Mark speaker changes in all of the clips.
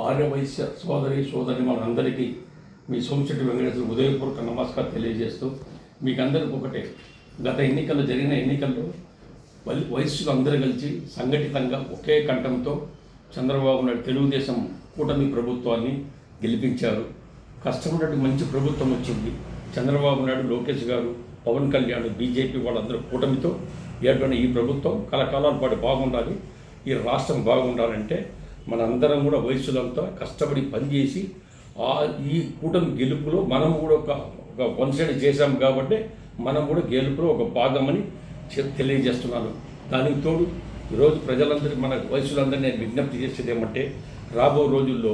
Speaker 1: ఆర్యవైశ్య సోదరి సోదరి మనందరికీ మీ సోమశెట్టి వెంకటేశ్వర ఉదయపూర్వక నమస్కారం తెలియజేస్తూ మీకందరికి ఒకటే. గత ఎన్నికల్లో జరిగిన ఎన్నికల్లో వల్- అందరూ కలిసి సంఘటితంగా ఒకే కంఠంతో చంద్రబాబు నాయుడు తెలుగుదేశం కూటమి ప్రభుత్వాన్ని గెలిపించారు. కష్టపడి మంచి ప్రభుత్వం వచ్చింది. చంద్రబాబు నాయుడు లోకేష్ గారు పవన్ కళ్యాణ్ బీజేపీ వాళ్ళందరూ కూటమితో ఏర్పడిన ఈ ప్రభుత్వం కలకాలాల పాటు బాగుండాలి. ఈ రాష్ట్రం బాగుండాలంటే మనందరం కూడా వయసులంతా కష్టపడి పనిచేసి ఆ ఈ కూటమి గెలుపులో మనం కూడా ఒక ఒక వన్ సైడ్ చేశాం కాబట్టి మనం కూడా గెలుపులో ఒక భాగమని తెలియజేస్తున్నాను. దానికి తోడు ఈరోజు ప్రజలందరికీ మన వయసులందరినీ నేను విజ్ఞప్తి చేసేది ఏమంటే రాబో రోజుల్లో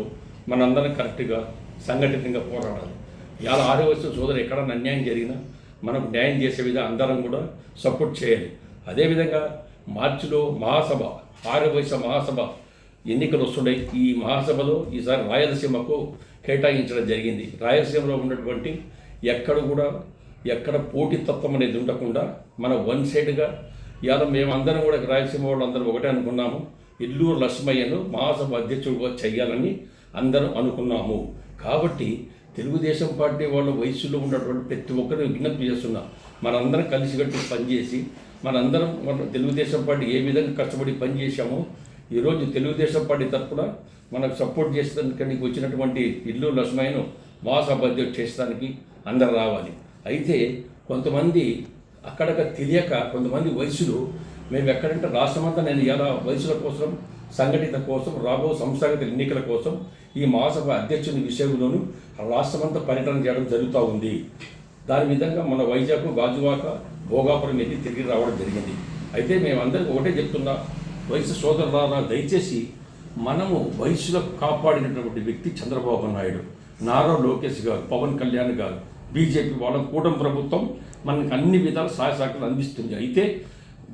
Speaker 1: మనందరం కరెక్ట్గా సంఘటితంగా పోరాడాలి. ఇవాళ ఆరో వయసు సోదరు ఎక్కడన్నా అన్యాయం జరిగినా మనకు న్యాయం చేసే విధంగా అందరం కూడా సపోర్ట్ చేయాలి. అదేవిధంగా మార్చిలో మహాసభ ఆరో వయసు మహాసభ ఎన్నికలు వస్తుండే ఈ మహాసభలో ఈసారి రాయలసీమకు కేటాయించడం జరిగింది. రాయలసీమలో ఉన్నటువంటి ఎక్కడ కూడా ఎక్కడ పోటీతత్వం అనేది ఉండకుండా మన వన్ సైడ్గా ఇవాళ మేమందరం కూడా రాయలసీమ వాళ్ళందరం ఒకటే అనుకున్నాము. ఇల్లూరు లక్ష్మయ్యను మహాసభ అధ్యక్షుడిగా చేయాలని అందరం అనుకున్నాము. కాబట్టి తెలుగుదేశం పార్టీ వాళ్ళ వయసులో ఉన్నటువంటి ప్రతి ఒక్కరిని విజ్ఞప్తి చేస్తున్నా మనందరం కలిసికట్టి పనిచేసి మనందరం మన తెలుగుదేశం పార్టీ ఏ విధంగా కష్టపడి పనిచేశామో ఈరోజు తెలుగుదేశం పార్టీ తరఫున మనకు సపోర్ట్ చేసేదానికి వచ్చినటువంటి ఇల్లు లక్ష్మయ్యను మహాసభ చేసేదానికి అందరు రావాలి. అయితే కొంతమంది అక్కడక తెలియక కొంతమంది వయసులు మేము ఎక్కడంటే రాష్ట్రమంతా నేను ఎలా వయసుల కోసం సంఘటిత కోసం రాబో సంస్థాగత ఎన్నికల కోసం ఈ మహాసభ అధ్యక్షుని విషయంలోనూ రాష్ట్రమంతా పర్యటన చేయడం జరుగుతూ ఉంది. దాని విధంగా మన వైజాగ్ గాజువాక భోగాపురం వెళ్ళి తిరిగి రావడం జరిగింది. అయితే మేమందరికీ ఒకటే చెప్తున్నా వయసు సోదరులారా దయచేసి మనము వయసులో కాపాడినటువంటి వ్యక్తి చంద్రబాబు నాయుడు. నారా లోకేష్ గారు పవన్ కళ్యాణ్ గారు బీజేపీ వాళ్ళ కూటమి ప్రభుత్వం మనకు అన్ని విధాల సహాయ సహకారాలు అందిస్తుంది. అయితే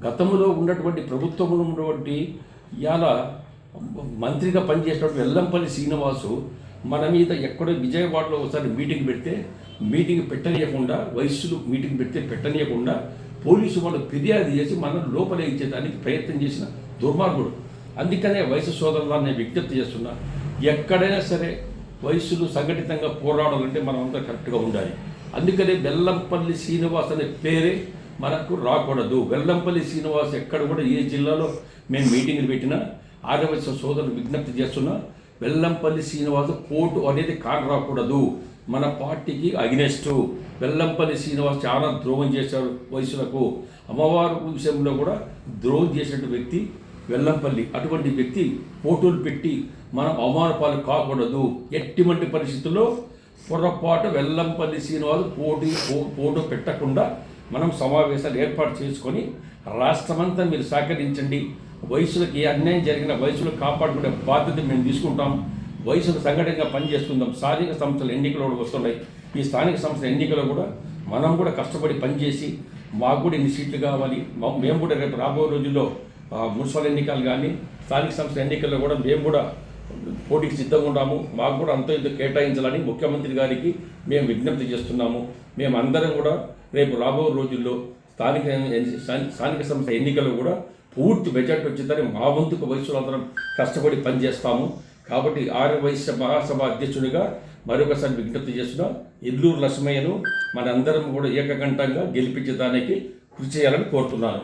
Speaker 1: గతంలో ఉన్నటువంటి ప్రభుత్వంలో ఉన్నటువంటి ఇవాళ మంత్రిగా పనిచేసినటువంటి వెల్లంపల్లి శ్రీనివాసు మన మీద ఎక్కడో విజయవాడలో ఒకసారి మీటింగ్ పెడితే మీటింగ్ పెట్టనీయకుండా వయస్సులు మీటింగ్ పెడితే పెట్టనీయకుండా పోలీసు వాళ్ళు ఫిర్యాదు చేసి మనం లోపలేయించేదానికి ప్రయత్నం చేసిన దుర్మార్గుడు. అందుకనే వయసు సోదరులను నేను విజ్ఞప్తి చేస్తున్నా ఎక్కడైనా సరే వయసులు సంఘటితంగా పోరాడాలంటే మనం అంతా కరెక్ట్గా ఉండాలి. అందుకనే బెల్లంపల్లి శ్రీనివాస్ అనే పేరే మనకు రాకూడదు. వెల్లంపల్లి శ్రీనివాస్ ఎక్కడ కూడా ఏ జిల్లాలో మేము మీటింగ్లు పెట్టినా ఆదివాసీ సోదరులు విజ్ఞప్తి చేస్తున్నా వెల్లంపల్లి శ్రీనివాస్ కోర్టు అనేది కాడ రాకూడదు. మన పార్టీకి అగ్నెస్ట్. వెల్లంపల్లి శ్రీనివాస్ చాలా ద్రోహం చేశారు వయసులకు. అమ్మవారు విషయంలో కూడా ద్రోహం చేసిన వ్యక్తి వెల్లంపల్లి. అటువంటి వ్యక్తి ఫోటోలు పెట్టి మనం అవమానపాలు కాకూడదు. ఎట్టివంటి పరిస్థితుల్లో పొరపాటు వెల్లంపల్లి శ్రీనివాస్ పోటీ ఫోటో పెట్టకుండా మనం సమావేశాలు ఏర్పాటు చేసుకొని రాష్ట్రమంతా మీరు సహకరించండి. వయసులకు ఏ అన్యాయం జరిగిన వయసులు కాపాడుకునే బాధ్యత మేము తీసుకుంటాం. వయసులు సంఘటనగా పనిచేసుకుందాం. స్థానిక సంస్థల ఎన్నికలు కూడా వస్తున్నాయి. ఈ స్థానిక సంస్థల ఎన్నికలు కూడా మనం కూడా కష్టపడి పనిచేసి మాకు కూడా ఇన్ని సీట్లు కావాలి. మేము కూడా రేపు రాబోయే రోజుల్లో మున్సిపల్ ఎన్నికలు కానీ స్థానిక సంస్థల ఎన్నికల్లో కూడా మేము కూడా పోటీకి సిద్ధంగా ఉన్నాము. మాకు కూడా అంత ఇంత కేటాయించాలని ముఖ్యమంత్రి గారికి మేము విజ్ఞప్తి చేస్తున్నాము. మేము అందరం కూడా రేపు రాబో రోజుల్లో స్థానిక స్థానిక సంస్థ ఎన్నికల్లో కూడా పూర్తి బడ్జెట్ వచ్చిందని మా వంతుకు వయసులో అందరం కష్టపడి పనిచేస్తాము. కాబట్టి ఆర్య వైశ్య మహాసభ అధ్యక్షుడిగా మరొకసారి విజ్ఞప్తి చేస్తున్నా ఎల్లూరు లక్ష్మయ్యను మనందరం కూడా ఏకకంఠంగా గెలిపించడానికి కృషి చేయాలని కోరుతున్నాను.